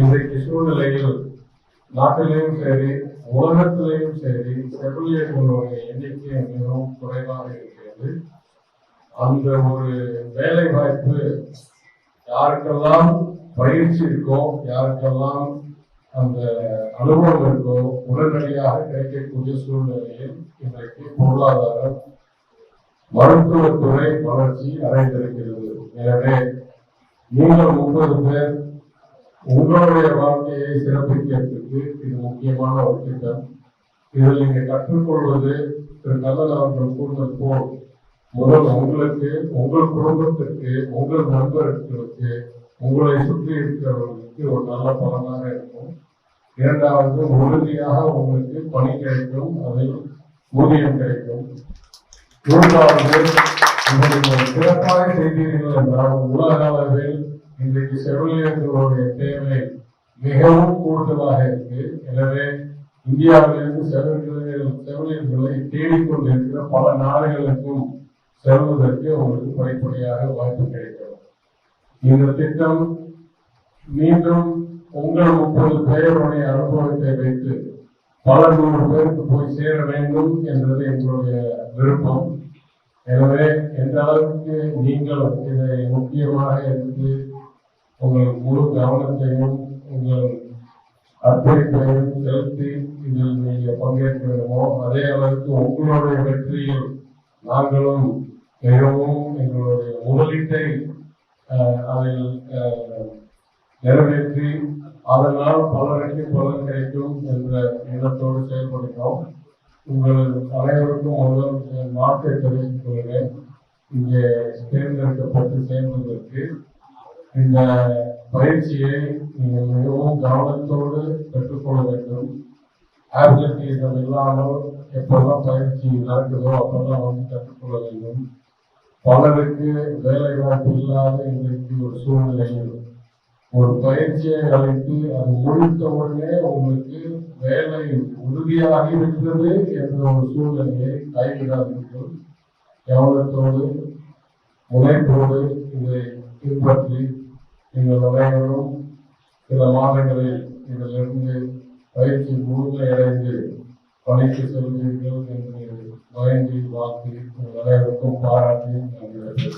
இன்றைக்கு சூழ்நிலையில் நாட்டிலையும் சரி உலகத்திலையும் சரி செவிலியர்களுடைய எண்ணிக்கை மிகவும் குறைவாக இருக்கிறது. அந்த ஒரு வேலை வாய்ப்பு யாருக்கெல்லாம் பயிற்சி இருக்கோ யாருக்கெல்லாம் அந்த அனுபவம் இருக்கோ உடனடியாக கிடைக்கக்கூடிய சூழ்நிலையில் இன்றைக்கு பொருளாதாரம் மருத்துவத்துறை வளர்ச்சி அடைந்திருக்கிறது. எனவே நீங்கள் முப்பது பேர் உங்களுடைய வாழ்க்கையை சிறப்பிக்கிறதுக்கு இது முக்கியமான ஒரு திட்டம். இதில் நீங்க கற்றுக்கொள்வது திரு கல்லன் அவர்கள் கூறுவது போல் முதல் உங்களுக்கு உங்கள் குடும்பத்திற்கு உங்கள் நண்பர்களுக்கு உங்களை சுற்றி இருக்கிறவர்களுக்கு ஒரு நல்ல பலனாக இருக்கும். இரண்டாவது உறுதியாக உங்களுக்கு பணி கிடைக்கும் அதில் ஊதியம் கிடைக்கும். மூன்றாவது நீங்கள் சிறப்பாக செய்தீர்கள் என்றால் உலக அளவில் செவிலியர்களுடைய தேவை மிகவும் கூடுதலாக இருக்கு. எனவே இந்தியாவிலிருந்து செவிலியர்கள் செவிலியர்களை தேடிக்கொண்டிருக்கிற பல நாடுகளுக்கும் செல்வதற்கு உங்களுக்கு படிப்படியாக வாய்ப்பு கிடைக்கும் இந்த திட்டம் மீண்டும் உங்கள் முப்பது பேருடைய அனுபவத்தை வைத்து பல நூறு பேருக்கு போய் சேர வேண்டும் என்பது எங்களுடைய விருப்பம். எனவே எந்த அளவுக்கு நீங்கள் இதை முக்கியமாக எடுத்து உங்கள் முழு கவனத்தையும் உங்கள் அர்ப்பணிப்பையும் செலுத்தி இதில் நீங்கள் பங்கேற்க வேண்டுமோ அதே அளவுக்கு உங்களுடைய வெற்றியில் நாங்களும் மிகவும் எங்களுடைய முதலீட்டை அதில் நிறைவேற்றி அதனால் பலருக்கு பலன் கிடைக்கும் என்ற எண்ணத்தோடு செயல்படுகிறோம். உங்கள் அனைவருக்கும் முதல் என் தெரிவித்துக் கொள்கிறேன். இங்கே தேர்ந்தெடுக்கப்பட்டு சேர்ந்ததற்கு இந்த பயிற்சியை நீங்கள் மிகவும் கவனத்தோடு கற்றுக்கொள்ள வேண்டும். ஆப்சன்டீசம் இல்லாமல் எப்பெல்லாம் பயிற்சி நடக்குதோ அப்பெல்லாம் வந்து கற்றுக்கொள்ள வேண்டும். பலருக்கு வேலை வாய்ப்பு இல்லாத இன்றைக்கு ஒரு சூழ்நிலையில் ஒரு பயிற்சியை அளித்து அது முடித்த உடனே உங்களுக்கு வேலை உறுதியாகி விட்டது என்ற ஒரு சூழ்நிலையை கைவிடாதீர்கள். கவனத்தோடு முனைப்போடு இதை பின்பற்றி நீங்கள் அனைவரும் சில மாதங்களில் இதிலிருந்து பயிற்சி முழுமையடைந்து பணிக்கு செல்வீர்கள் என்று பயந்து வாழ்த்தி உங்கள் அனைவருக்கும் பாராட்டி நன்றி